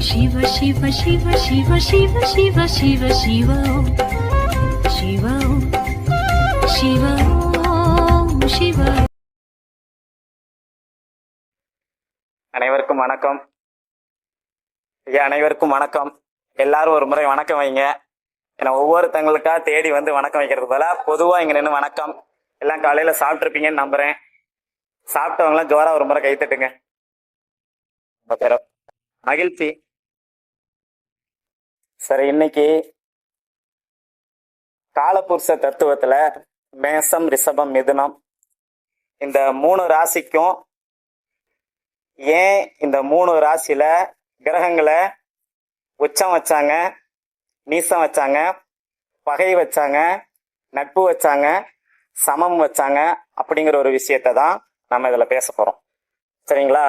சிவ சிவ சிவ சிவ சிவ சிவ சிவ சிவோ சிவோ சிவோ சிவ அனைவருக்கும் வணக்கம். ஐயா அனைவருக்கும் வணக்கம். எல்லாரும் ஒரு முறை வணக்கம் வைங்க. ஏன்னா ஒவ்வொருத்தங்களுக்கா தேடி வந்து வணக்கம் வைக்கிறது போல பொதுவாக இங்கே நின்று வணக்கம். எல்லாம் காலையில் சாப்பிட்ருப்பீங்கன்னு நம்புகிறேன் சாப்பிட்டவங்களாம் ஜோராக ஒரு முறை கைத்தட்டுங்க ரொம்ப பேரும் மகிழ்ச்சி. சரி இன்னைக்கு காலபுருஷ தத்துவத்துல மேசம் ரிஷபம் மிதுனம் இந்த மூணு ராசிக்கும் ஏன் இந்த மூணு ராசியில கிரகங்களை உச்சம் வச்சாங்க நீசம் வச்சாங்க பகை வச்சாங்க நட்பு வச்சாங்க சமம் வச்சாங்க அப்படிங்கிற ஒரு விஷயத்தை தான் நம்ம இதில் பேச போகிறோம் சரிங்களா?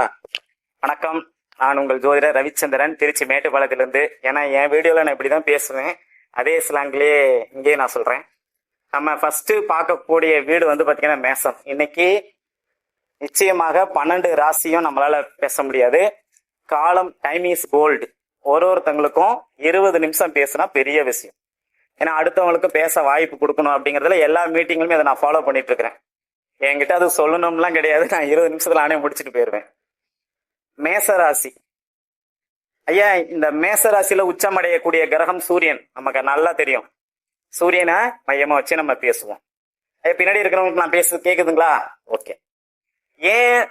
வணக்கம். நான் உங்கள் ஜோதிடர் ரவிச்சந்திரன் திருச்சி மேட்டுப்பாளையத்திலிருந்து. ஏன்னா என் வீடியோவில் நான் இப்படி தான் பேசுவேன். அதே ஸ்லாங்லேயே இங்கேயே நான் சொல்கிறேன் நம்ம ஃபஸ்ட்டு பார்க்கக்கூடிய வீடு வந்து பார்த்திங்கன்னா மேசம். இன்னைக்கு நிச்சயமாக பன்னெண்டு ராசியும் நம்மளால் பேச முடியாது. காலம் டைம் இஸ் கோல்டு ஒரு ஒருத்தங்களுக்கும் இருபது நிமிஷம் பேசுனா பெரிய விஷயம். ஏன்னா அடுத்தவங்களுக்கு பேச வாய்ப்பு கொடுக்கணும் அப்படிங்கிறதுல எல்லா மீட்டிங்களுமே அதை நான் ஃபாலோ பண்ணிட்டு இருக்கிறேன். என்கிட்ட அது சொல்லணும்லாம் கிடையாது. நான் இருபது நிமிஷத்துல நானே முடிச்சுட்டு போயிடுவேன் மேச ராசி ஐயா இந்த மேசராசியில உச்சமடையக்கூடிய கிரகம் சூரியன். நமக்கு நல்லா தெரியும். சூரியனை மையமா வச்சு நம்ம பேசுவோம். ஐயா பின்னாடி இருக்கிறவங்களுக்கு நான் பேச கேக்குதுங்களா? ஓகே. ஏன்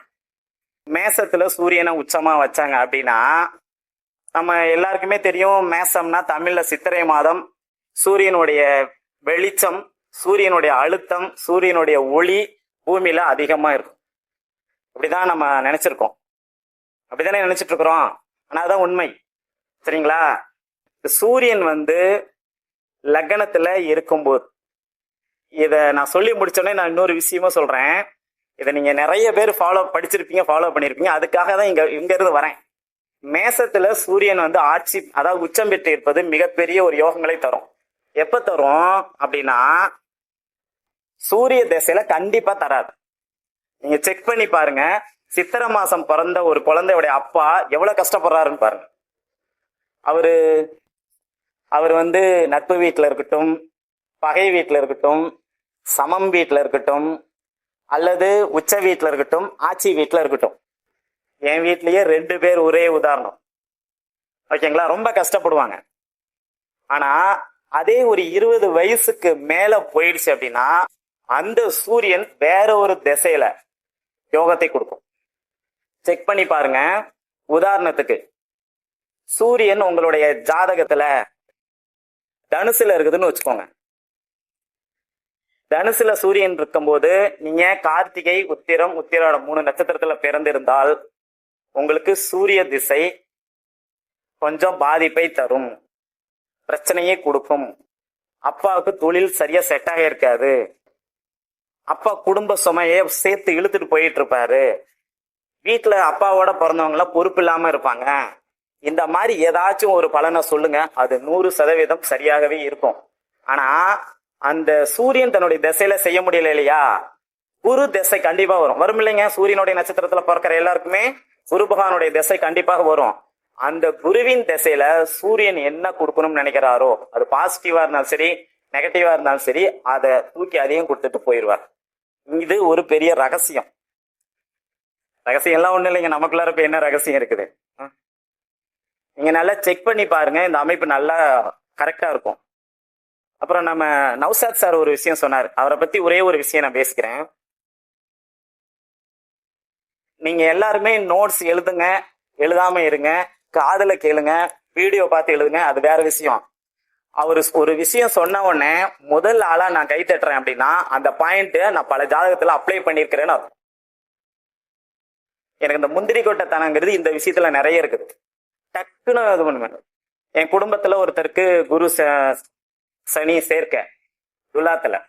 மேசத்துல சூரியனை உச்சமா வச்சாங்க அப்படின்னா நம்ம எல்லாருக்குமே தெரியும் மேசம்னா தமிழ்ல சித்திரை மாதம். சூரியனுடைய வெளிச்சம் சூரியனுடைய அழுத்தம் சூரியனுடைய ஒளி பூமியில அதிகமா இருக்கும். இப்படிதான் நம்ம நினைச்சிருக்கோம். அப்படிதானே நினைச்சிட்டு இருக்கிறோம் ஆனா அதான் உண்மை. சரிங்களா? சூரியன் வந்து லக்னத்துல இருக்கும்போது இத நான் சொல்லி முடிச்சோடனே நான் இன்னொரு விஷயமா சொல்றேன். இதை நீங்க நிறைய பேர் ஃபாலோ படிச்சிருப்பீங்க ஃபாலோ பண்ணிருப்பீங்க. அதுக்காக தான் இங்க இங்க இருந்து வரேன். மேசத்துல சூரியன் வந்து ஆட்சி அதாவது உச்சம் பெற்று இருப்பது மிகப்பெரிய ஒரு யோகங்களை தரும். எப்ப தரும்? அப்படின்னா சூரிய திசையில கண்டிப்பா தராது. நீங்க செக் பண்ணி பாருங்க. சித்திரை மாசம் பிறந்த ஒரு குழந்தையுடைய அப்பா எவ்வளவு கஷ்டப்படுறாருன்னு பாருங்க. அவரு அவர் வந்து நட்பு வீட்டில் இருக்கட்டும் பகை வீட்டில் இருக்கட்டும் சமம் வீட்டில் இருக்கட்டும் அல்லது உச்ச வீட்டில் இருக்கட்டும் ஆட்சி வீட்டில் இருக்கட்டும். என் வீட்லயே ரெண்டு பேர் ஒரே உதாரணம். ஓகேங்களா? ரொம்ப கஷ்டப்படுவாங்க. ஆனா அதே ஒரு இருபது வயசுக்கு மேல போயிடுச்சு அப்படின்னா அந்த சூரியன் வேற ஒரு திசையில யோகத்தை கொடுக்கும். செக் பண்ணி பாருங்க. உதாரணத்துக்கு சூரியன் உங்களுடைய ஜாதகத்துல தனுசுல இருக்குதுன்னு வச்சுக்கோங்க. தனுசுல சூரியன் இருக்கும்போது நீங்க கார்த்திகை உத்திரம் உத்திரோட மூணு நட்சத்திரத்துல பிறந்திருந்தால் உங்களுக்கு சூரிய திசை கொஞ்சம் பாதிப்பை தரும். பிரச்சனையே கொடுக்கும். அப்பாவுக்கு தொழில் சரியா செட் இருக்காது. அப்பா குடும்ப சுமையை சேர்த்து இழுத்துட்டு போயிட்டு இருப்பாரு. வீட்டில் அப்பாவோட பிறந்தவங்களாம் பொறுப்பு இல்லாமல் இருப்பாங்க. இந்த மாதிரி ஏதாச்சும் ஒரு பலனை சொல்லுங்க. அது நூறு சதவீதம் சரியாகவே இருக்கும். ஆனா அந்த சூரியன் தன்னுடைய திசையில செய்ய முடியல இல்லையா? குரு திசை கண்டிப்பா வரும். வரும் இல்லைங்க? சூரியனுடைய நட்சத்திரத்துல பிறக்கிற எல்லாருக்குமே குரு பகவானுடைய திசை கண்டிப்பாக வரும். அந்த குருவின் திசையில சூரியன் என்ன கொடுக்கணும்னு நினைக்கிறாரோ அது பாசிட்டிவா இருந்தாலும் சரி நெகட்டிவா இருந்தாலும் சரி அதை தூக்கி அதையும் கொடுத்துட்டு போயிடுவார். இது ஒரு பெரிய ரகசியம். ரகசியம் எல்லாம் ஒன்றும் இல்லைங்க. நமக்குள்ளார இப்போ என்ன ரகசியம் இருக்குது? நீங்கள் நீங்க நல்லா செக் பண்ணி பாருங்க. இந்த அமைப்பு நல்லா கரெக்டா இருக்கும். அப்புறம் நம்ம நவ்சாத் சார் ஒரு விஷயம் சொன்னார். அவரை பத்தி ஒரே ஒரு விஷயம் நான் பேசிக்கிறேன். நீங்க எல்லாருமே நோட்ஸ் எழுதுங்க. எழுதாம இருங்க. காதில் கேளுங்க. வீடியோ பார்த்து எழுதுங்க. அது வேற விஷயம். அவர் ஒரு விஷயம் சொன்ன உடனே முதல் ஆளா நான் கை தட்டுறேன் அப்படின்னா அந்த பாயிண்ட் நான் பல ஜாதகத்துல அப்ளை பண்ணிருக்கிறேன்னு அர்த்தம். எனக்கு இந்த முந்திரி கொட்டைத்தனங்கிறது இந்த விஷயத்துல நிறைய இருக்குது டக்குன்னு இது பண்ணுவேன். என் குடும்பத்துல ஒருத்தருக்கு குரு ச- சனி சேர்க்க துலாத்துல.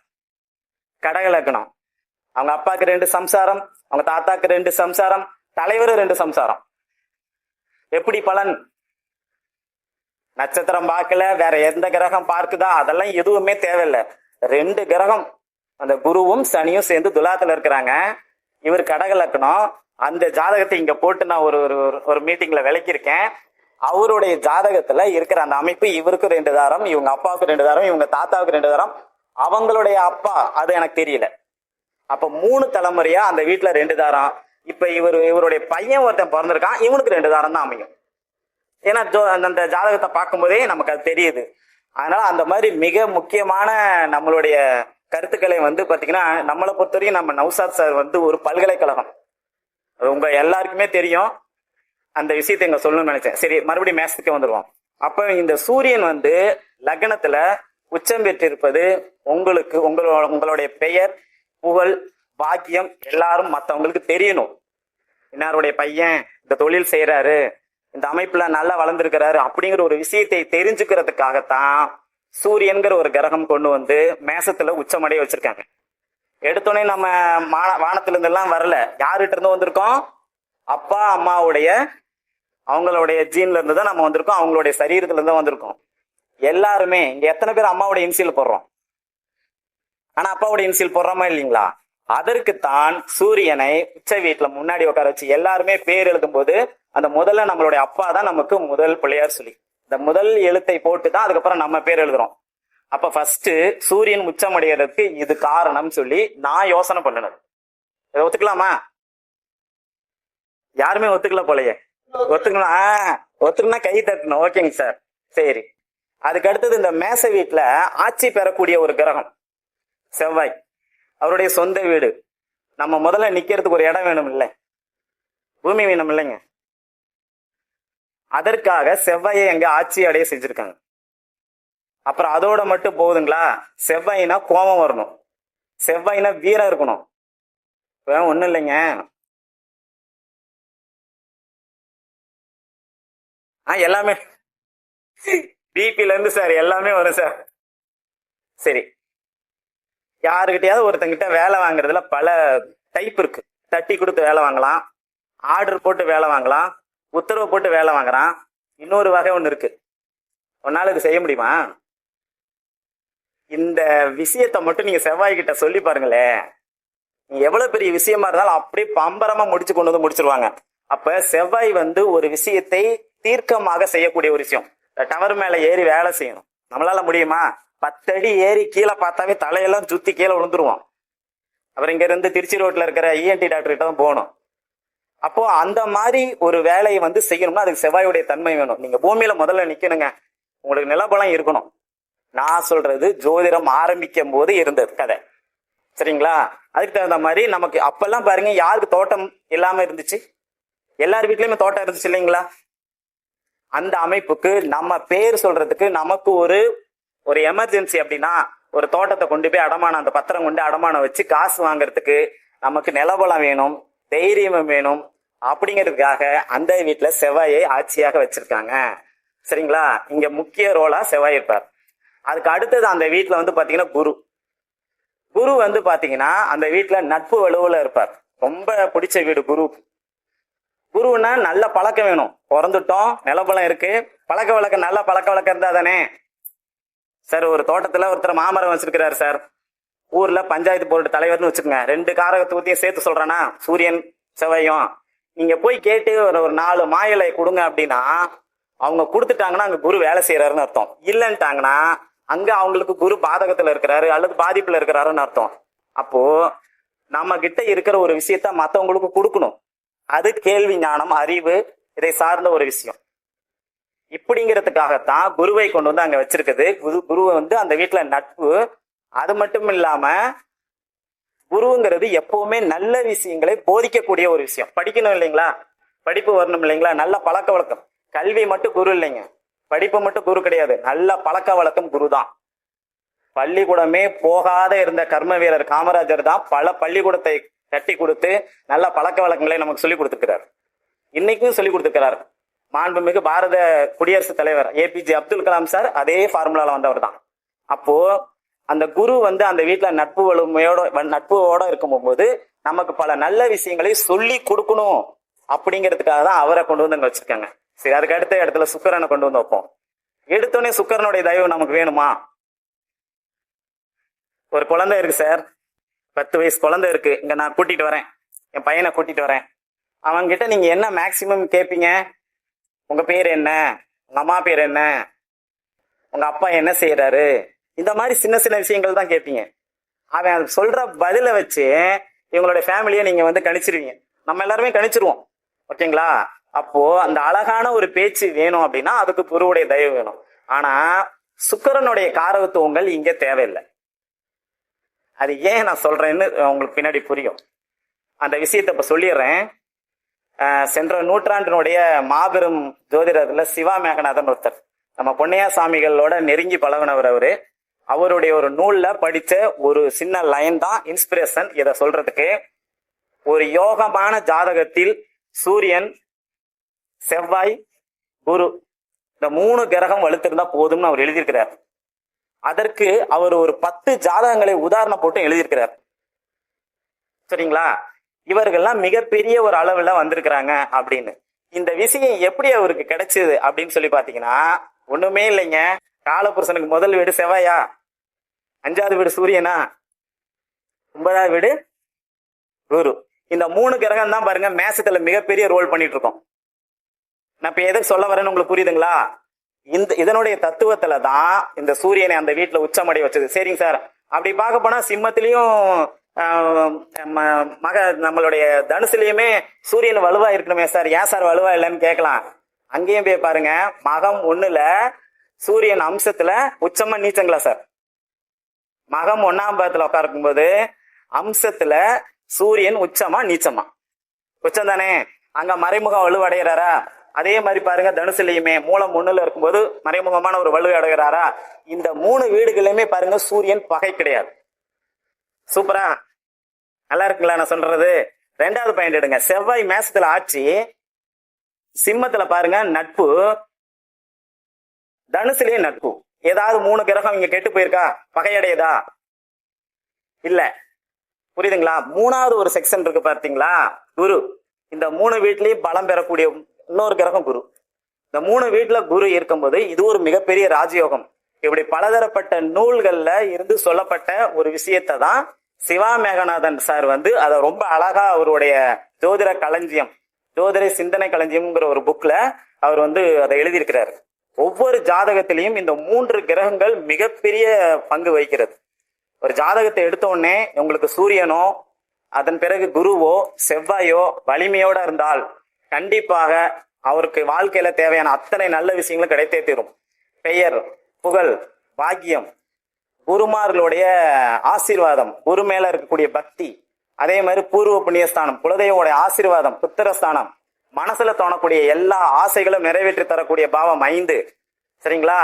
கடகலக்கணம் அவங்க அப்பாக்கு ரெண்டு சம்சாரம் அவங்க தாத்தாக்கு ரெண்டு சம்சாரம் தலைவர் ரெண்டு சம்சாரம். எப்படி பலன்? நட்சத்திரம் பார்க்கல வேற எந்த கிரகம் பார்க்குதா? அதெல்லாம் எதுவுமே தேவையில்லை. ரெண்டு கிரகம். அந்த குருவும் சனியும் சேர்ந்து துலாத்துல இருக்கிறாங்க. இவர் கடக அந்த ஜாதகத்தை இங்க போட்டு நான் ஒரு ஒரு ஒரு- ஒரு மீட்டிங்ல விளக்கியிருக்கேன். அவருடைய ஜாதகத்துல இருக்கிற அந்த அமைப்பு இவருக்கு ரெண்டு தாரம் இவங்க அப்பாவுக்கு ரெண்டு தாரம் இவங்க தாத்தாவுக்கு ரெண்டு தாரம். அவங்களுடைய அப்பா அது எனக்கு தெரியல. அப்ப மூணு தலைமுறையா அந்த வீட்டுல ரெண்டு தாரம். இப்ப இவர் இவருடைய பையன் ஒருத்தன் பிறந்திருக்கான் இவனுக்கு ரெண்டு தாரம் தான் அமையும். ஏன்னா ஜோ- அந்த ஜாதகத்தை பார்க்கும்போதே நமக்கு அது தெரியுது. அதனால அந்த மாதிரி மிக முக்கியமான நம்மளுடைய கருத்துக்களை வந்து பாத்தீங்கன்னா நம்மளை பொறுத்தவரைக்கும் நம்ம நவ்சாத் சார் வந்து ஒரு பல்கலைக்கழகம். அது உங்க எல்லாருக்குமே தெரியும். அந்த விஷயத்தை இங்க சொல்லணும்னு நினைச்சேன். சரி மறுபடியும் மேசத்துக்கு வந்துடுவோம் அப்ப இந்த சூரியன் வந்து லக்னத்துல உச்சம் பெற்றிருப்பது உங்களுக்கு உங்களோட உங்களுடைய பெயர் புகழ் பாக்கியம் எல்லாரும் மற்றவங்களுக்கு தெரியணும். இன்னாருடைய பையன் இந்த தொழில் செய்யறாரு இந்த அமைப்புல நல்லா வளர்ந்துருக்கிறாரு அப்படிங்கிற ஒரு விஷயத்தை தெரிஞ்சுக்கிறதுக்காகத்தான் சூரியன்கிற ஒரு கிரகம் கொண்டு வந்து மேசத்துல உச்சமடைய வச்சிருக்காங்க. எடுத்தோடனே நம்ம மான- வானத்துல எல்லாம் வரல. யாருகிட்ட இருந்து வந்திருக்கோம்? அப்பா அம்மாவுடைய அவங்களுடைய ஜீன்ல இருந்து தான் நம்ம வந்திருக்கோம். அவங்களுடைய சரீரத்துல இருந்து வந்திருக்கோம். எல்லாருமே இங்க எத்தனை பேர் அம்மாவுடைய இன்சியல் போடுறோம்? ஆனா அப்பாவுடைய இன்சியல் போடுறோமா இல்லைங்களா? அதற்குத்தான் சூரியனை உச்ச வீட்டுல முன்னாடி உட்கார வச்சு எல்லாருமே பேர் எழுதும்போது அந்த முதல்ல நம்மளுடைய அப்பா தான் நமக்கு முதல் பிள்ளையார் சொல்லி இந்த முதல் எழுத்தை போட்டு தான் அதுக்கப்புறம் நம்ம பேர் எழுதுறோம். அப்ப ஃபர்ஸ்ட் சூரியன் உச்சம் அடைகிறதுக்கு இது காரணம் சொல்லி நான் யோசனை பண்ணினது இதை ஒத்துக்கலாமா? யாருமே ஒத்துக்கல போலயே. ஒத்துக்கணும். ஆ, ஒத்துக்கணும்னா கை தட்டணும். ஓகேங்க சார் சரி. அதுக்கு அடுத்தது இந்த மேச வீட்டுல ஆட்சி பெறக்கூடிய ஒரு கிரகம் செவ்வாய். அவருடைய சொந்த வீடு. நம்ம முதல்ல நிக்கிறதுக்கு ஒரு இடம் வேணும் இல்லை பூமி வேணும் இல்லைங்க அதற்காக செவ்வாயை எங்க ஆட்சி அடைய செஞ்சிருக்காங்க. அப்புறம் அதோட மட்டும் போகுதுங்களா செவ்வாயினா கோபம் வரணும். செவ்வாயினா வீரம் இருக்கணும். இப்போ ஒன்றும் இல்லைங்க. ஆ எல்லாமே. பிபிலேருந்து சார் எல்லாமே வரும் சார். சரி. யாருக்கிட்டையாவது ஒருத்தங்கிட்ட வேலை வாங்குறதுல பல டைப் இருக்கு. தட்டி கொடுத்து வேலை வாங்கலாம். ஆர்டர் போட்டு வேலை வாங்கலாம். உத்தரவு போட்டு வேலை வாங்குறான். இன்னொரு வகை ஒன்று இருக்கு. ஒன்னால் இது செய்ய முடியுமா? இந்த விஷயத்தை மட்டும் நீங்க செவ்வாய் கிட்ட சொல்லி பாருங்களேன். எவ்வளவு பெரிய விஷயமா இருந்தாலும் அப்படியே பம்பரமா முடிச்சு கொண்டு வந்து முடிச்சிருவாங்க. அப்ப செவ்வாய் வந்து ஒரு விஷயத்தை தீர்க்கமாக செய்யக்கூடிய ஒரு விஷயம். டவர் மேல ஏறி வேலை செய்யணும். நம்மளால முடியுமா? பத்தடி ஏறி கீழே பார்த்தாவே தலையெல்லாம் சுத்தி கீழே விழுந்துருவோம். அப்புறம் இங்க இருந்து திருச்சி ரோட்ல இருக்கிற இஎன்டி டாக்டர் கிட்ட தான் போகணும். அப்போ அந்த மாதிரி ஒரு வேலையை வந்து செய்யணும்னா அதுக்கு செவ்வாயுடைய தன்மை வேணும். நீங்க பூமியில முதல்ல நிக்கணுங்க. உங்களுக்கு நிலபலம் இருக்கணும். நான் சொல்றது ஜோதிடம் ஆரம்பிக்கும் போது இருந்தது கதை. சரிங்களா? அதுக்கு தகுந்த மாதிரி நமக்கு அப்பெல்லாம் பாருங்க யாருக்கு தோட்டம் இல்லாம இருந்துச்சு? எல்லார் வீட்லயுமே தோட்டம் இருந்துச்சு இல்லைங்களா? அந்த அமைப்புக்கு நம்ம பேர் சொல்றதுக்கு நமக்கு ஒரு ஒரு எமர்ஜென்சி அப்படின்னா ஒரு தோட்டத்தை கொண்டு போய் அடமானம் அந்த பத்திரம் கொண்டு அடமானம் வச்சு காசு வாங்குறதுக்கு நமக்கு நிலபலம் வேணும் தைரியம் வேணும். அப்படிங்கிறதுக்காக அந்த வீட்டுல செவ்வாயை ஆட்சியாக வச்சிருக்காங்க. சரிங்களா? இங்க முக்கிய ரோலா செவ்வாய் இருப்பார். அதுக்கு அடுத்தது அந்த வீட்டில் வந்து பார்த்தீங்கன்னா குரு. குரு வந்து பார்த்தீங்கன்னா அந்த வீட்டில் நட்பு வலுவில் இருப்பார். ரொம்ப பிடிச்ச வீடு குரு. குருன்னா நல்ல பழக்கம் வேணும். பிறந்துட்டோம் நிலப்பழம் இருக்கு. பழக்க வழக்கம் நல்ல பழக்க வழக்கம் இருந்தா தானே? சார் ஒரு தோட்டத்தில் ஒருத்தர் மாமரம் வச்சிருக்கிறாரு சார். ஊர்ல பஞ்சாயத்து போர்டு தலைவர்னு வச்சுக்கோங்க. ரெண்டு காரகத்துவத்தையும் சேர்த்து சொல்றேன்னா சூரியன் செவ்வாயும். நீங்க போய் கேட்டு ஒரு ஒரு நாலு மாயிலை கொடுங்க அப்படின்னா அவங்க கொடுத்துட்டாங்கன்னா அங்க குரு வேலை செய்யறாருன்னு அர்த்தம். இல்லைன்ட்டாங்கன்னா அங்க அவங்களுக்கு குரு பாதகத்துல இருக்கிறாரு அல்லது பாதிப்புல இருக்கிறாருன்னு அர்த்தம். அப்போ நம்ம கிட்ட இருக்கிற ஒரு விஷயத்த மத்தவங்களுக்கு கொடுக்கணும். அது கேள்வி ஞானம் அறிவு இதை சார்ந்த ஒரு விஷயம். இப்படிங்கிறதுக்காகத்தான் குருவை கொண்டு வந்து அங்க வச்சிருக்குது. குரு குருவை வந்து அந்த வீட்டுல நட்பு அது மட்டும் இல்லாம குருங்கிறது எப்பவுமே நல்ல விஷயங்களை போதிக்கக்கூடிய ஒரு விஷயம். படிக்கணும் இல்லைங்களா? படிப்பு வரணும் இல்லைங்களா? நல்ல பழக்க வழக்கம். கல்வி மட்டும் குரு இல்லைங்க. படிப்பு மட்டும் குரு கிடையாது. நல்ல பழக்க வழக்கம் குரு தான் பள்ளிக்கூடமே போகாத இருந்த கர்ம வீரர் காமராஜர் தான் பல பள்ளிக்கூடத்தை கட்டி கொடுத்து நல்ல பழக்க வழக்கங்களை நமக்கு சொல்லி கொடுத்துக்கிறார் இன்னைக்கும் சொல்லி கொடுத்துக்கிறார் மாண்புமிகு பாரத குடியரசுத் தலைவர் ஏபிஜே அப்துல் கலாம் சார் அதே ஃபார்முலால வந்தவர் தான். அப்போ அந்த குரு வந்து அந்த வீட்டுல நட்பு வலிமையோட வ- நட்புவோட இருக்கும்போது நமக்கு பல நல்ல விஷயங்களை சொல்லி கொடுக்கணும் அப்படிங்கிறதுக்காக தான் அவரை கொண்டு வந்து அங்க வச்சிருக்காங்க. சரி அதுக்கு அடுத்த இடத்துல சுக்கரனை கொண்டு வந்து வைப்போம். எடுத்தோடனே சுக்கரனுடைய தயவு நமக்கு வேணுமா? ஒரு குழந்தை இருக்கு சார் பத்து வயசு குழந்தை இருக்கு. இங்க நான் கூட்டிட்டு வரேன். என் பையனை கூட்டிட்டு வரேன். அவன்கிட்ட நீங்க என்ன மேக்சிமம் கேட்பீங்க உங்க பேர் என்ன? உங்க அம்மா பேர் என்ன? உங்க அப்பா என்ன செய்யறாரு இந்த மாதிரி சின்ன சின்ன விஷயங்கள் தான் கேட்பீங்க அவன் அது சொல்ற பதில வச்சு இவங்களுடைய ஃபேமிலியை நீங்க வந்து கணிச்சிருவீங்க. நம்ம எல்லாருமே கணிச்சிருவோம். ஓகேங்களா? அப்போ அந்த அழகான ஒரு பேச்சு வேணும் அப்படின்னா அதுக்கு குருவுடைய தயவு வேணும். ஆனா சுக்கிரனுடைய காரகத்துவங்கள் இங்க தேவையில்லை. அது ஏன் நான் சொல்றேன்னு உங்களுக்கு பின்னாடி புரியும். அந்த விஷயத்தை இப்ப சொல்லிடுறேன். சென்ற நூற்றாண்டினுடைய மாபெரும் ஜோதிடத்துல சிவா மேகநாதன் ஒருத்தர். நம்ம பொன்னையா சாமிகளோட நெருங்கி பழகுனவர் அவரு. அவருடைய ஒரு நூல்ல படிச்ச ஒரு சின்ன லைன் தான் இன்ஸ்பிரேஷன் இதை சொல்றதுக்கு ஒரு யோகமான ஜாதகத்தில் சூரியன் செவ்வாய் குரு இந்த மூணு கிரகம் வலுத்திருந்தா போதும்னு அவர் எழுதியிருக்கிறார். அதற்கு அவர் ஒரு பத்து ஜாதகங்களை உதாரணம் போட்டு எழுதியிருக்கிறார். சரிங்களா? இவர்கள்லாம் மிகப்பெரிய ஒரு அளவுல வந்திருக்கிறாங்க அப்படின்னு. இந்த விஷயம் எப்படி அவருக்கு கிடைச்சது அப்படின்னு சொல்லி பாத்தீங்கன்னா ஒண்ணுமே இல்லைங்க. காலபுருஷனுக்கு முதல் வீடு செவ்வாயா? அஞ்சாவது வீடு சூரியனா? ஒன்பதாவது வீடு குரு. இந்த மூணு கிரகம் தான் பாருங்க மேசத்துல மிகப்பெரிய ரோல் பண்ணிட்டு இருக்கோம். நான் இப்ப எதுக்கு சொல்ல வரேன்னு உங்களுக்கு புரியுதுங்களா? இந்த இதனுடைய தத்துவத்துல தான் இந்த சூரியனை அந்த வீட்டுல உச்சமடை வச்சது. சரிங்க சார். அப்படி பார்க்க போனா சிம்மத்திலையும் மக நம்மளுடைய தனுசுலயுமே சூரியன் வலுவா இருக்கணுமே சார். ஏன் சார் வலுவா இல்லைன்னு கேட்கலாம். அங்கேயும் போய் பாருங்க. மகம் ஒண்ணுல சூரியன் அம்சத்துல உச்சமா நீச்சங்களா சார்? மகம் ஒன்னாம் பாதத்துல உட்காருக்கும் போது அம்சத்துல சூரியன் உச்சமா நீச்சமா? உச்சம் தானே. அங்க மறைமுகம் வலுவடைகிறாரா? அதே மாதிரி பாருங்க தனுசுலையுமே மூலம் ஒண்ணுல இருக்கும்போது மறைமுகமான ஒரு வலு அடைகிறாரா? இந்த மூணு வீடுகளிலுமே பாருங்க சூரியன் பகை கிடையாது. சூப்பரா? நல்லா இருக்குங்களா நான் சொல்றது? ரெண்டாவது பாயிண்ட் எடுங்க. செவ்வாய் மேசத்துல ஆட்சி சிம்மத்துல பாருங்க நட்பு தனுசுலயே நட்பு. ஏதாவது மூணு கிரகம் இங்க கெட்டு போயிருக்கா? பகையடையதா? இல்ல. புரியுதுங்களா? மூணாவது ஒரு செக்ஷன் இருக்கு பார்த்தீங்களா குரு. இந்த மூணு வீட்லயும் பலம் பெறக்கூடிய இன்னொரு கிரகம் குரு. இந்த மூணு வீட்டுல குரு இருக்கும்போது இது ஒரு மிகப்பெரிய ராஜயோகம். இப்படி பலதரப்பட்ட நூல்கள்ல இருந்து சொல்லப்பட்ட ஒரு விஷயத்தை தான் சிவா மேகநாதன் சார் வந்து அதை ரொம்ப அழகா அவருடைய ஜோதிட களஞ்சியம் ஜோதிட சிந்தனை களஞ்சியம்ங்கிற ஒரு புக்ல அவர் வந்து அதை எழுதியிருக்கிறார். ஒவ்வொரு ஜாதகத்திலையும் இந்த மூன்று கிரகங்கள் மிகப்பெரிய பங்கு வகிக்கிறது. ஒரு ஜாதகத்தை எடுத்த உடனே உங்களுக்கு சூரியனோ அதன் பிறகு குருவோ செவ்வாயோ வலிமையோட இருந்தால் கண்டிப்பாக அவருக்கு வாழ்க்கையில தேவையான அத்தனை நல்ல விஷயங்களும் கிடைத்தே தீரும். பெயர் புகழ் பாக்கியம் குருமார்களுடைய ஆசீர்வாதம் குரு மேல இருக்கக்கூடிய பக்தி அதே மாதிரி பூர்வ புண்ணியஸ்தானம் குலதெய்வோடைய ஆசீர்வாதம் புத்திரஸ்தானம் மனசுல தோணக்கூடிய எல்லா ஆசைகளும் நிறைவேற்றி தரக்கூடிய பாவம் ஐந்து. சரிங்களா?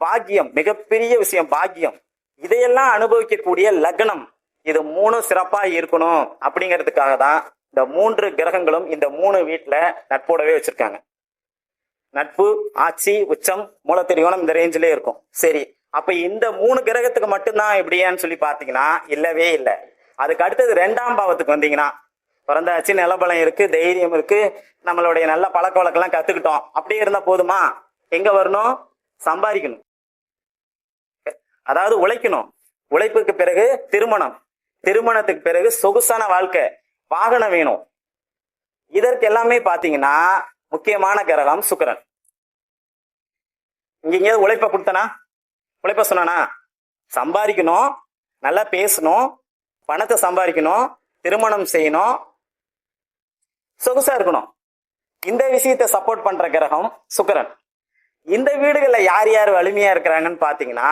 பாக்கியம் மிகப்பெரிய விஷயம் பாக்கியம். இதையெல்லாம் அனுபவிக்கக்கூடிய லக்னம். இது மூணும் சிறப்பா இருக்கணும் அப்படிங்கிறதுக்காக தான் இந்த மூன்று கிரகங்களும் இந்த மூணு வீட்டில் நட்போடவே வச்சிருக்காங்க. நட்பு ஆட்சி உச்சம் மூலத்திரிகோணம் இந்த ரேஞ்சிலே இருக்கும். சரி அப்ப இந்த மூணு கிரகத்துக்கு மட்டும்தான் இப்படியான்னு சொல்லி பார்த்தீங்கன்னா இல்லவே இல்லை. அதுக்கு அடுத்தது ரெண்டாம் பாவத்துக்கு வந்தீங்கன்னா பிறந்தாச்சு நிலபலம் இருக்கு தைரியம் இருக்கு நம்மளுடைய நல்ல பழக்க வழக்கெல்லாம் கத்துக்கிட்டோம். அப்படியே இருந்தா போதுமா? எங்க வரணும்? சம்பாதிக்கணும். அதாவது உழைக்கணும். உழைப்புக்கு பிறகு திருமணம். திருமணத்துக்கு பிறகு சொகுசான வாழ்க்கை. வாகனம் வேணும். இதற்கு எல்லாமே பாத்தீங்கன்னா முக்கியமான கிரகம் சுக்கரன். இங்க எங்கேயாவது உழைப்ப கொடுத்தனா? உழைப்ப சொன்னானா? சம்பாதிக்கணும் நல்லா பேசணும் பணத்தை சம்பாதிக்கணும் திருமணம் செய்யணும் சொகுசா இருக்கணும். இந்த விஷயத்தை சப்போர்ட் பண்ற கிரகம் சுக்கரன். இந்த வீடுகள்ல யார் யார் வலிமையா இருக்கிறாங்கன்னு பாத்தீங்கன்னா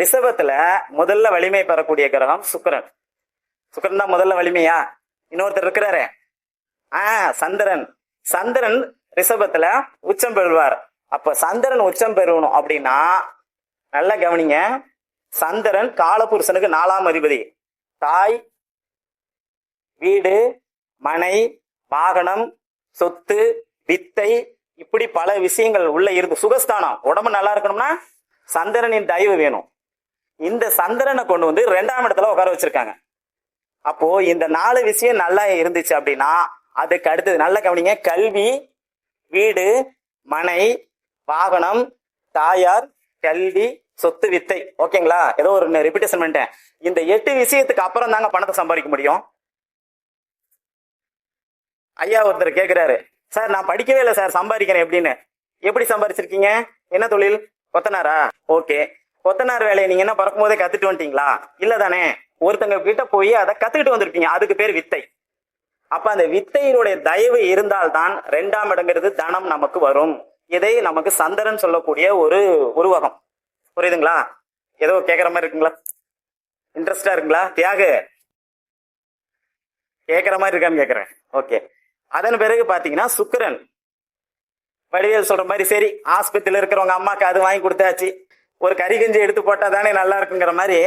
ரிசபத்துல முதல்ல வலிமை பெறக்கூடிய கிரகம் சுக்கரன். சுக்கரன் தான் முதல்ல வலிமையா? இன்னொருத்தர் இருக்கிறாரே. ஆ சந்திரன். சந்திரன் ரிஷபத்துல உச்சம் பெறுவார். அப்ப சந்திரன் உச்சம் பெறணும் அப்படின்னா நல்லா கவனிங்க. சந்திரன் காலபுருஷனுக்கு நாலாம் அதிபதி. தாய் வீடு மனை வாகனம் சொத்து வித்தை இப்படி பல விஷயங்கள் உள்ள இருக்கு சுகஸ்தானம். உடம்பு நல்லா இருக்கணும்னா சந்திரனின் தயவு வேணும். இந்த சந்திரனை கொண்டு வந்து ரெண்டாம் இடத்துல உட்கார வச்சிருக்காங்க. அப்போ இந்த நாலு விஷயம் நல்லா இருந்துச்சு அப்படின்னா அதுக்கு அடுத்தது நல்ல கவனிங்க கல்வி வீடு மனை வாகனம் தாயார் கல்வி சொத்து வித்தை. ஓகேங்களா ஏதோ ஒரு ரிப்பீட்டேஷன் பண்ணிட்டேன். இந்த எட்டு விஷயத்துக்கு அப்புறம் தாங்க பணத்தை சம்பாதிக்க முடியும். ஐயா ஒருத்தர் கேட்கிறாரு சார் நான் படிக்கவே இல்லை சார் சம்பாதிக்கிறேன் எப்படின்னு? எப்படி சம்பாதிச்சிருக்கீங்க? என்ன தொழில்? கொத்தனாரா? ஓகே கொத்தனார் வேலையை நீங்க என்ன பறக்கும் போதே கத்துட்டு வந்துட்டீங்களா? இல்ல தானே. ஒருத்தங்க கிட்ட போய் அதை கத்துக்கிட்டு வந்திருப்பீங்க அதுக்கு பேர் வித்தை. அப்ப அந்த வித்தையினுடைய தயவு இருந்தால்தான் ரெண்டாம் இடங்கிறது தனம் நமக்கு வரும். இதை நமக்கு சந்திரன் சொல்லக்கூடிய ஒரு உருவகம். புரியுதுங்களா? ஏதோ கேக்குற மாதிரி இருக்குங்களா? இன்ட்ரெஸ்டா இருக்குங்களா? தியாகு. கேக்குற மாதிரி இருக்கான்னு கேக்குறேன். ஓகே அதன் பிறகு பாத்தீங்கன்னா சுக்கிரன். வடிவேல் சொல்ற மாதிரி சரி ஆஸ்பத்திரியில இருக்கிறவங்க அம்மாக்கு அது வாங்கி கொடுத்தாச்சு. ஒரு கறி கஞ்சி எடுத்து போட்டா தானே நல்லா இருக்குங்கிற மாதிரி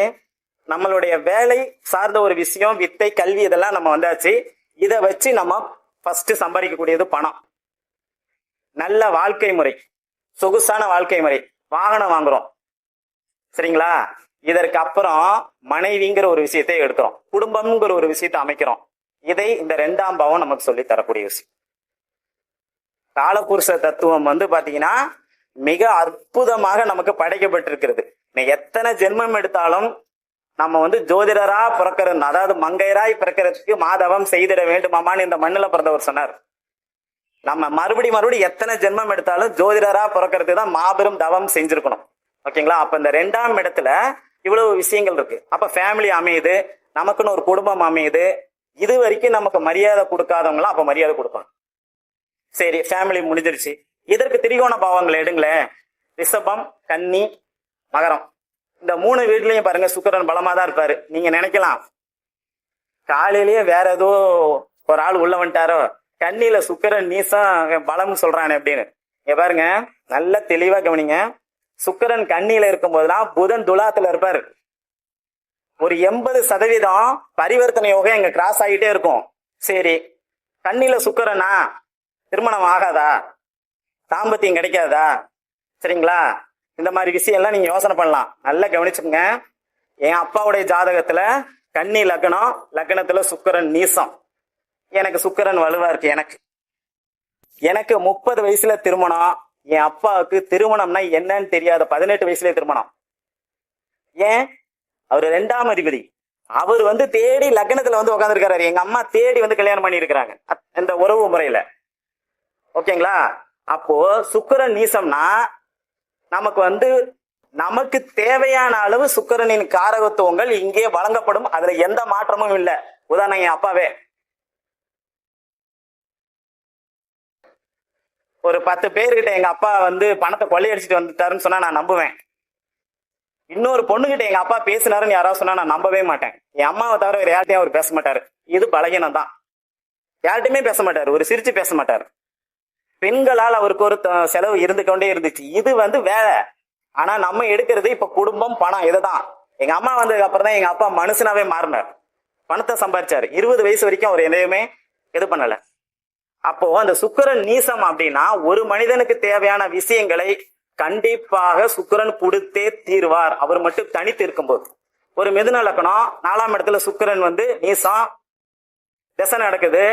நம்மளுடைய வேலை சார்ந்த ஒரு விஷயம் வித்தை கல்வி இதெல்லாம் நம்ம வந்தாச்சு. இதை வச்சு நம்ம ஃபர்ஸ்ட் சம்பாதிக்கக்கூடியது பணம். நல்ல வாழ்க்கை முறை. சொகுசான வாழ்க்கை முறை. வாகனம் வாங்குறோம். சரிங்களா? இதற்கு அப்புறம் மனைவிங்கிற ஒரு விஷயத்தை எடுக்கிறோம். குடும்பம்ங்கிற ஒரு விஷயத்தை அமைக்கிறோம். இதை இந்த ரெண்டாம் பாவம் நமக்கு சொல்லி தரக்கூடிய விஷயம். காலபுருஷ தத்துவம் வந்து பாத்தீங்கன்னா மிக அற்புதமாக நமக்கு படைக்கப்பட்டிருக்கிறது. எத்தனை ஜென்மம் எடுத்தாலும் நம்ம வந்து ஜோதிடரா பிறக்கிற அதாவது மங்கையராய் பிறக்கிறதுக்கு மாதவம் செய்திட வேண்டுமாமான்னு இந்த மண்ணில் பிறந்தவர் சொன்னார். நம்ம மறுபடி மறுபடி எத்தனை ஜென்மம் எடுத்தாலும் ஜோதிடரா பிறக்கிறதுக்கு தான் மாபெரும் தவம் செஞ்சிருக்கணும். ஓகேங்களா? அப்ப இந்த ரெண்டாம் இடத்துல இவ்வளவு விஷயங்கள் இருக்கு. அப்ப ஃபேமிலி அமையுது நமக்குன்னு ஒரு குடும்பம் அமையுது. இது வரைக்கும் நமக்கு மரியாதை கொடுக்காதவங்களாம் அப்ப மரியாதை கொடுப்பாங்க. சரி ஃபேமிலி முடிஞ்சிருச்சு. இதற்கு திரிகோண பாவங்கள் எடுங்களேன். ரிஷபம் கன்னி மகரம். இந்த மூணு வீட்லயும் பாருங்க சுக்கிரன் பலமா தான் இருப்பாரு. நீங்க நினைக்கலாம். காலையிலேயே வேற ஏதோ ஒரு ஆள் உள்ள வந்துட்டாரோ? கண்ணில சுக்கிரன் நீசம் பலம் சொல்றானே அப்படின்னு. இங்க பாருங்க நல்ல தெளிவா கவனிங்க. சுக்கரன் கண்ணியில இருக்கும் போதுலாம் புதன் துலாத்துல இருப்பாரு. ஒரு எண்பது சதவீதம் பரிவர்த்தனை யோகம் எங்க கிராஸ் ஆகிட்டே இருக்கும். சரி கண்ணில சுக்கரனா? திருமணம் ஆகாதா? தாம்பத்தியம் கிடைக்காதா? சரிங்களா? இந்த மாதிரி விஷயம்லாம் நீங்க யோசனை பண்ணலாம். நல்லா கவனிச்சுங்க என் அப்பாவுடைய ஜாதகத்துல கன்னி லக்னம் லக்னத்துல சுக்கிரன் நீசம். எனக்கு சுக்கரன் வலுவா இருக்கு எனக்கு. எனக்கு முப்பது வயசுல திருமணம். என் அப்பாவுக்கு திருமணம்னா என்னன்னு தெரியாத பதினெட்டு வயசுல திருமணம். ஏன்? அவர் ரெண்டாம் அதிபதி. அவர் வந்து தேடி லக்னத்துல வந்து உட்காந்துருக்காரு எங்க அம்மா தேடி வந்து கல்யாணம் பண்ணி இருக்கிறாங்க இந்த உறவு முறையில. ஓகேங்களா? அப்போ சுக்கிரன் நீசம்னா நமக்கு வந்து நமக்கு தேவையான அளவு சுக்கரனின் காரகத்துவங்கள் இங்கே வழங்கப்படும். அதுல எந்த மாற்றமும் இல்லை. உதாரணம் என் அப்பாவே. ஒரு பத்து பேர்கிட்ட எங்க அப்பா வந்து பணத்தை கொள்ளையடிச்சிட்டு வந்துட்டாருன்னு சொன்னா நான் நம்புவேன். இன்னொரு பொண்ணுகிட்ட எங்க அப்பா பேசினாருன்னு யாராவது சொன்னா நான் நம்பவே மாட்டேன். என் அம்மாவை தவிர வேற யார்ட்டையும் அவர் பேச மாட்டாரு. இது பலகீனம் தான் யார்கிட்டயுமே பேச மாட்டாரு. ஒரு சிரிச்சு பேச மாட்டாரு. பெண்களால் அவருக்கு ஒரு செலவு இருந்து கொண்டே இருந்துச்சு. இது வந்து வேலை ஆனா நம்ம எடுக்கிறது இப்ப குடும்பம் பணம் இதுதான். எங்க அம்மா வந்ததுக்கு அப்புறம் தான் எங்க அப்பா மனுஷனாவே மாறினார். பணத்தை சம்பாரிச்சாரு. இருபது வயசு வரைக்கும் அவர் எதையுமே இது பண்ணல. அப்போ அந்த சுக்கிரன் நீசம் அப்படின்னா ஒரு மனிதனுக்கு தேவையான விஷயங்களை கண்டிப்பாக சுக்கிரன் கொடுத்தே தீர்வார். அவர் மட்டும் தனித்து இருக்கும்போது. ஒரு மிதுன லக்கணம் நாலாம் இடத்துல சுக்கிரன் வந்து நீசம் திசை நடக்குது.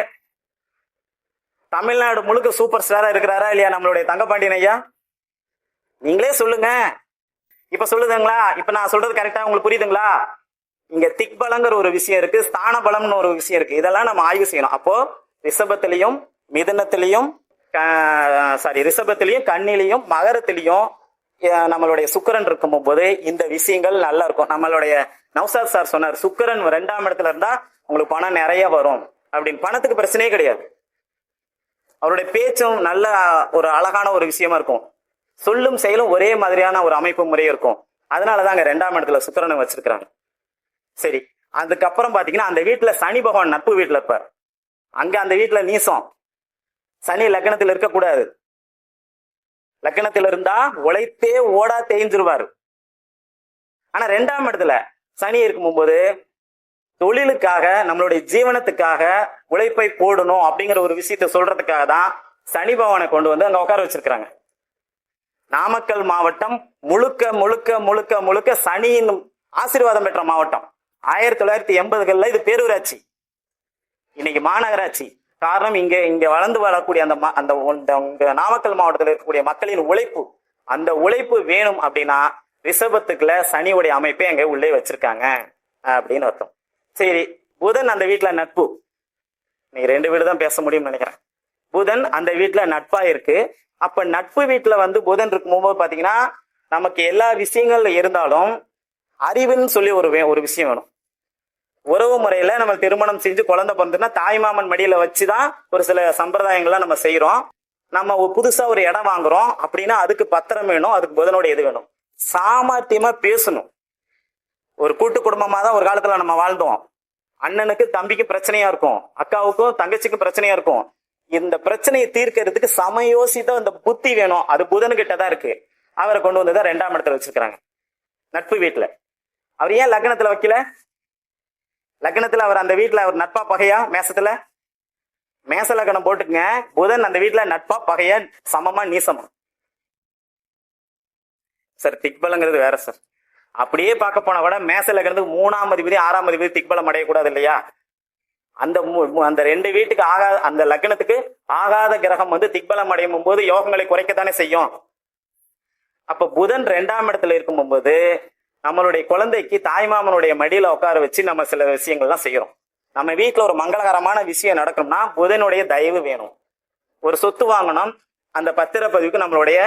தமிழ்நாடு முழுக்க சூப்பர் ஸ்டாரா இருக்கிறாரா இல்லையா நம்மளுடைய தங்கப்பாண்டியன் ஐயா? நீங்களே சொல்லுங்க. இப்ப சொல்லுதுங்களா? இப்ப நான் சொல்றது கரெக்டா உங்களுக்கு புரியுதுங்களா? இங்க திக்பலங்கிற ஒரு விஷயம் இருக்கு ஸ்தான பலம்னு ஒரு விஷயம் இருக்கு. இதெல்லாம் நம்ம ஆய்வு செய்யணும். அப்போ ரிஷபத்திலையும் மிதனத்திலையும் சாரி ரிஷபத்திலையும் கண்ணிலையும் மகரத்திலையும் நம்மளுடைய சுக்கரன் இருக்கும் போது இந்த விஷயங்கள் நல்லா இருக்கும். நம்மளுடைய நவ்சாத் சார் சொன்னார் சுக்கிரன் ரெண்டாம் இடத்துல இருந்தா உங்களுக்கு பணம் நிறைய வரும். அப்படின்னு. பணத்துக்கு பிரச்சனையே கிடையாது. அவருடைய பேச்சும் நல்ல ஒரு அழகான ஒரு விஷயமா இருக்கும். சொல்லும் செயலும் ஒரே மாதிரியான ஒரு அமைப்பு முறையும் இருக்கும். அதனாலதான் அங்க ரெண்டாம் இடத்துல சுக்கரனை வச்சிருக்கிறாங்க. சரி அதுக்கப்புறம் பாத்தீங்கன்னா அந்த வீட்டுல சனி பகவான் நட்பு வீட்டுல இருப்பார். அங்க அந்த வீட்டுல நீசம். சனி லக்னத்தில் இருக்கக்கூடாது. லக்னத்தில் இருந்தா உழைத்தே ஓடா தேய்ஞ்சிருவாரு. ஆனா ரெண்டாம் இடத்துல சனி இருக்கும்போது தொழிலுக்காக நம்மளுடைய ஜீவனத்துக்காக உழைப்பை போடணும் அப்படிங்கிற ஒரு விஷயத்த சொல்றதுக்காக தான் சனி பவனை கொண்டு வந்து அங்க உட்கார வச்சிருக்கிறாங்க. நாமக்கல் மாவட்டம் முழுக்க முழுக்க முழுக்க முழுக்க சனியின் ஆசீர்வாதம் பெற்ற மாவட்டம். ஆயிரத்தி தொள்ளாயிரத்தி எண்பதுகள்ல இது பேரூராட்சி. இன்னைக்கு மாநகராட்சி. காரணம் இங்க இங்க வளர்ந்து வரக்கூடிய அந்த அந்த உங்க நாமக்கல் மாவட்டத்தில் இருக்கக்கூடிய மக்களின் உழைப்பு. அந்த உழைப்பு வேணும் அப்படின்னா ரிஷபத்துக்குள்ள சனியுடைய அமைப்பை அங்க உள்ளே வச்சிருக்காங்க அப்படின்னு அர்த்தம். சரி புதன் அந்த வீட்டுல நட்பு. நீ ரெண்டு வீடு தான் பேச முடியும்னு நினைக்கிறேன். புதன் அந்த வீட்டுல நட்பா இருக்கு. அப்ப நட்பு வீட்டுல வந்து புதன் இருக்கும்போது பாத்தீங்கன்னா நமக்கு எல்லா விஷயங்கள் இருந்தாலும் அறிவுன்னு சொல்லி ஒரு வே- ஒரு விஷயம் வேணும். உறவு முறையில நம்ம திருமணம் செஞ்சு குழந்தை பிறந்துன்னா தாய்மாமன் மடியில வச்சுதான் ஒரு சில சம்பிரதாயங்கள்லாம் நம்ம செய்யறோம் நம்ம புதுசா ஒரு இடம் வாங்குறோம். அப்படின்னா அதுக்கு பத்திரம் வேணும் அதுக்கு புதனோட இது வேணும். சாமர்த்தியமா பேசணும். ஒரு கூட்டு குடும்பமாக தான் ஒரு காலத்தில் நம்ம வாழ்ந்தோம். அண்ணனுக்கு தம்பிக்கு பிரச்சனையா இருக்கும். அக்காவுக்கும் தங்கச்சிக்கும் பிரச்சனையா இருக்கும். இந்த பிரச்சனையை தீர்க்கறதுக்கு சமயோசித்த இந்த புத்தி வேணும். அது புதன்கிட்ட தான் இருக்கு. அவரை கொண்டு வந்து தான் ரெண்டாம் இடத்துல வச்சிருக்கிறாங்க. நட்பு வீட்டுல. அவர் ஏன் லக்னத்துல வைக்கல? லக்னத்துல அவர் அந்த வீட்டுல அவர் நட்பா பகையா? மேசத்துல? மேச லக்னம் போட்டுக்குங்க. புதன் அந்த வீட்டுல நட்பா பகையா சமமா நீசமா? சார் திக்பலங்கிறது வேற சார். அப்படியே பார்க்க போனா கூட மேச இருந்து மூணாம் அதிபதி ஆறாம் அதிபதி திக்பலம் அடையக்கூடாது இல்லையா? அந்த அந்த ரெண்டு வீட்டுக்கு ஆகாத அந்த லக்னத்துக்கு ஆகாத கிரகம் வந்து திக்பலம் அடையும் போது யோகங்களை குறைக்கத்தானே செய்யும். அப்ப புதன் ரெண்டாம் இடத்துல இருக்கும்போது நம்மளுடைய குழந்தைக்கு தாய்மாமனுடைய மடியில உட்கார வச்சு நம்ம சில விஷயங்கள்லாம் செய்யறோம். நம்ம வீட்டுல ஒரு மங்களகரமான விஷயம் நடக்கணும்னா புதனுடைய தயவு வேணும். ஒரு சொத்து வாங்கணும் அந்த பத்திரப்பதிவுக்கு நம்மளுடைய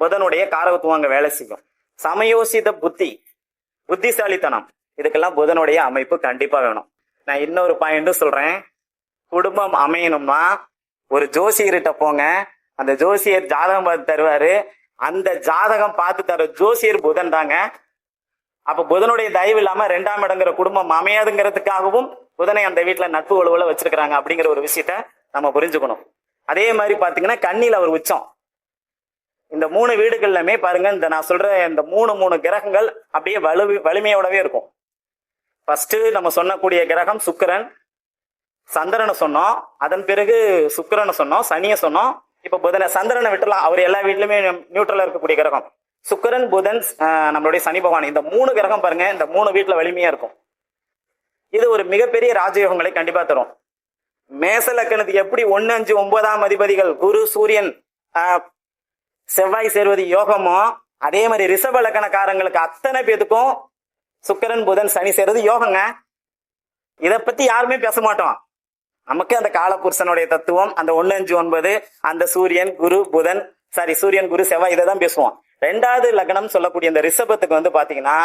புதனுடைய காரகத்துவம் அங்க வேலை செய்யும். சமயோசித புத்தி புத்திசாலித்தனம். இதுக்கெல்லாம் புதனுடைய அமைப்பு கண்டிப்பா வேணும். நான் இன்னொரு பாயிண்ட்டும் சொல்றேன். குடும்பம் அமையணும்னா ஒரு ஜோசியர்கிட்ட போங்க. அந்த ஜோசியர் ஜாதகம் பார்த்து தருவாரு. அந்த ஜாதகம் பார்த்து தர ஜோசியர் புதன் தாங்க. அப்ப புதனுடைய தயவு இல்லாம ரெண்டாம் இடங்கிற குடும்பம் அமையாதுங்கிறதுக்காகவும் புதனை அந்த வீட்டுல நட்பு உழவுல வச்சிருக்கிறாங்க அப்படிங்கிற ஒரு விஷயத்த நம்ம புரிஞ்சுக்கணும். அதே மாதிரி பாத்தீங்கன்னா கண்ணில் அவர் உச்சம். இந்த மூணு வீடுகள்லுமே பாருங்க இந்த நான் சொல்ற இந்த மூணு மூணு கிரகங்கள் அப்படியே வலு வலிமையோடவே இருக்கும். ஃபர்ஸ்ட் நம்ம சொன்னக்கூடிய கிரகம் சுக்கரன். சந்திரனை சொன்னோம். அதன் பிறகு சுக்கிரனை சொன்னோம். சனியை சொன்னோம். இப்போ புதனை சந்திரனை விட்டுலாம். அவர் எல்லா வீட்லையுமே நியூட்ரலாக இருக்கக்கூடிய கிரகம். சுக்கரன் புதன் நம்மளுடைய சனி பகவான். இந்த மூணு கிரகம் பாருங்க இந்த மூணு வீட்டில் வலிமையா இருக்கும். இது ஒரு மிகப்பெரிய ராஜயோகங்களை கண்டிப்பா தரும். மேச லக்கணத்துக்கு எப்படி ஒன்னு அஞ்சு ஒன்பதாம் அதிபதிகள் குரு சூரியன் செவ்வாய் சேர்வது யோகமோ அதே மாதிரி ரிஷப லக்கணக்காரங்களுக்கு அத்தனை பேத்துக்கும் சுக்கிரன் புதன் சனி சேர்வது யோகங்க. இதை பத்தி யாருமே பேச மாட்டோம். நமக்கு அந்த காலபுருஷனுடைய தத்துவம் அந்த ஒன்னு அஞ்சு ஒன்பது அந்த சூரியன் குரு புதன் சாரி சூரியன் குரு செவ்வாய் இதை தான் பேசுவோம். ரெண்டாவது லக்னம் சொல்லக்கூடிய இந்த ரிஷபத்துக்கு வந்து பாத்தீங்கன்னா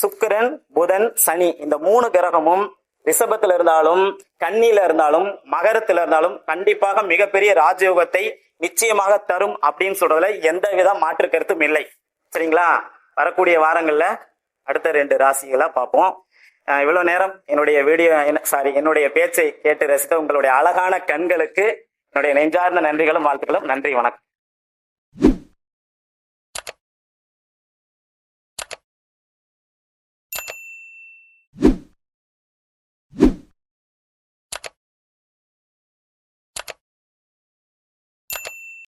சுக்கிரன் புதன் சனி இந்த மூணு கிரகமும் ரிஷபத்துல இருந்தாலும் கன்னியில இருந்தாலும் மகரத்துல இருந்தாலும் கண்டிப்பாக மிகப்பெரிய ராஜயோகத்தை நிச்சயமாக தரும் அப்படின்னு சொல்றதுல எந்த வித மாற்று கருத்தும் இல்லை. சரிங்களா? வரக்கூடிய வாரங்கள்ல அடுத்த ரெண்டு ராசிகளா பார்ப்போம். இவ்வளோ இவ்வளவு நேரம் என்னுடைய வீடியோ சாரி என்னுடைய பேச்சை கேட்டு ரசித்த உங்களுடைய அழகான கண்களுக்கு என்னுடைய நெஞ்சார்ந்த நன்றிகளும் வாழ்த்துக்களும். நன்றி வணக்கம்.